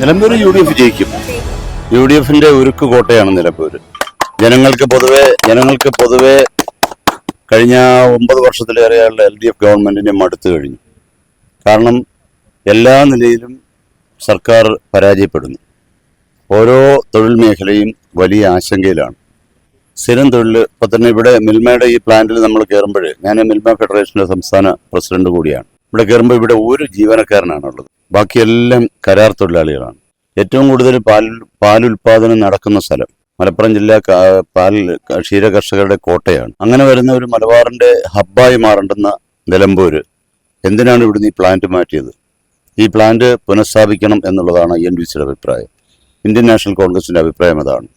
Nilambur U D F ജയിക്കും. U D എഫിന്റെ ഉരുക്ക് കോട്ടയാണ് നിലമ്പൂർ ജനങ്ങൾക്ക് പൊതുവെ ജനങ്ങൾക്ക് പൊതുവെ കഴിഞ്ഞ ഒമ്പത് വർഷത്തിലേറെയുള്ള എൽ ഡി എഫ് ഗവൺമെന്റിനെ മടുത്തു കഴിഞ്ഞു. കാരണം എല്ലാ നിലയിലും സർക്കാർ പരാജയപ്പെടുന്നു. ഓരോ തൊഴിൽ മേഖലയും വലിയ ആശങ്കയിലാണ്. സ്ഥിരം തൊഴിൽ ഇപ്പൊ തന്നെ ഇവിടെ മിൽമയുടെ ഈ പ്ലാന്റിൽ നമ്മൾ കയറുമ്പോഴേ ഞാൻ മിൽമ ഫെഡറേഷന്റെ സംസ്ഥാന പ്രസിഡന്റ് കൂടിയാണ്. ഇവിടെ കയറുമ്പോൾ ഇവിടെ ഒരു ജീവനക്കാരനാണുള്ളത്. ബാക്കിയെല്ലാം കരാർ തൊഴിലാളികളാണ്. ഏറ്റവും കൂടുതൽ പാൽ പാലുൽപാദനം നടക്കുന്ന സ്ഥലം മലപ്പുറം ജില്ല പാൽ ക്ഷീര കർഷകരുടെ കോട്ടയാണ്. അങ്ങനെ വരുന്ന ഒരു മലബാറിന്റെ ഹബ്ബായി മാറേണ്ടുന്ന നിലമ്പൂര്. എന്തിനാണ് ഇവിടുന്ന് ഈ പ്ലാന്റ് മാറ്റിയത്? ഈ പ്ലാന്റ് പുനഃസ്ഥാപിക്കണം എന്നുള്ളതാണ് എൻ വി സിയുടെ അഭിപ്രായം. ഇന്ത്യൻ നാഷണൽ കോൺഗ്രസിന്റെ അഭിപ്രായം അതാണ്.